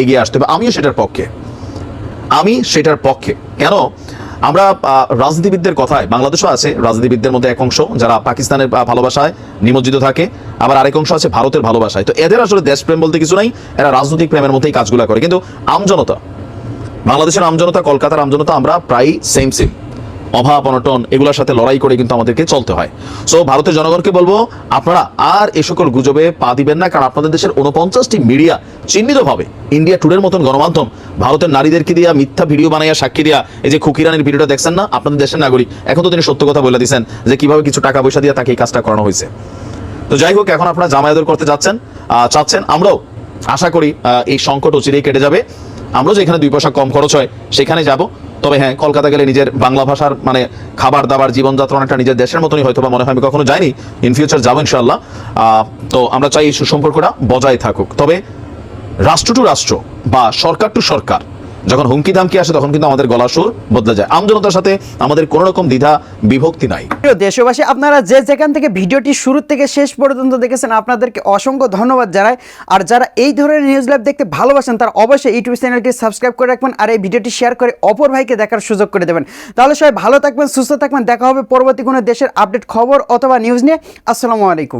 এগিয়ে আসতে হবে। আমিও সেটার পক্ষে। আমি সেটার পক্ষে। কেন? আমরা রাজনীতিবিদদের কথায়, বাংলাদেশও আছে রাজনীতিবিদদের মধ্যে এক অংশ, যারা পাকিস্তানের ভালোবাসায় নিমজ্জিত থাকে। আবার আরেক অংশ আছে ভারতের ভালোবাসায়। তো এদের আসলে দেশপ্রেম বলতে কিছু নাই। এরা রাজনৈতিক প্রেমের মধ্যেই কাজগুলো করে। কিন্তু আমজনতা, বাংলাদেশের আমজনতা, কলকাতার আমজনতা, আমরা প্রায় সেম সেম অভাব, অনটন, এগুলোর সাথে লড়াই করে কিন্তু আমাদেরকে চলতে হয়। সো ভারতের জনগণকে বলব, আপনারা আর এ সকল গুজবে পা দিবেন না, কারণ আপনাদের দেশের উনপঞ্চাশটি মিডিয়া চিহ্নিতভাবে ইন্ডিয়া টুডের মতন গণমাধ্যম, ভারতের নারীদেরকে দিয়া মিথ্যা ভিডিও বানাইয়া, সাক্ষী দিয়া, এই যে খুকিরানির ভিডিওটা দেখছেন না, আপনাদের দেশের নাগরিক, এখন তো তিনি সত্য কথা বলে দিয়েছেন যে কীভাবে কিছু টাকা পয়সা দিয়ে তাকে এই কাজটা করানো হয়েছে। তো যাই হোক, এখন আপনারা জামায়াদর করতে যাচ্ছেন চাচ্ছেন, আমরাও আশা করি এই সংকট অচিরেই কেটে যাবে। আমরাও যেখানে দুই পয়সা কম খরচ হয়, সেখানে যাব। তবে হ্যাঁ কলকাতা গেলে নিজের বাংলা ভাষার মানে খাবার দাবার, জীবনযাত্রা অনেকটা নিজের দেশের মতনই হয়তো বা মনে হয়, আমি কখনো যাইনি। ইন ফিউচার যাব ইনশাল্লাহ তো আমরা চাই এই সুসম্পর্কটা বজায় থাকুক। তবে রাষ্ট্র টু রাষ্ট্র বা সরকার টু সরকার যখন হুমকি দামকি আসে, তখন কিন্তু আমাদের গলা সুর বদলে যায়। আমজনতার সাথে আমাদের কোনো রকম দ্বিধা, বিভক্তি নাই। দেশবাসী, আপনারা যে যেখান থেকে ভিডিওটি শুরু থেকে শেষ পর্যন্ত দেখেছেন, আপনাদেরকে অসংখ্য ধন্যবাদ জানাই। আর যারা এই ধরনের নিউজ লাইভ দেখতে ভালোবাসেন, তারা অবশ্যই ইউটিউব চ্যানেলটি সাবস্ক্রাইব করে রাখবেন আর এই ভিডিওটি শেয়ার করে অপর ভাইকে দেখার সুযোগ করে দেবেন। তাহলে সবাই ভালো থাকবেন, সুস্থ থাকবেন। দেখা হবে পরবর্তী কোনো দেশের আপডেট খবর অথবা নিউজ নিয়ে। আসসালামু আলাইকুম।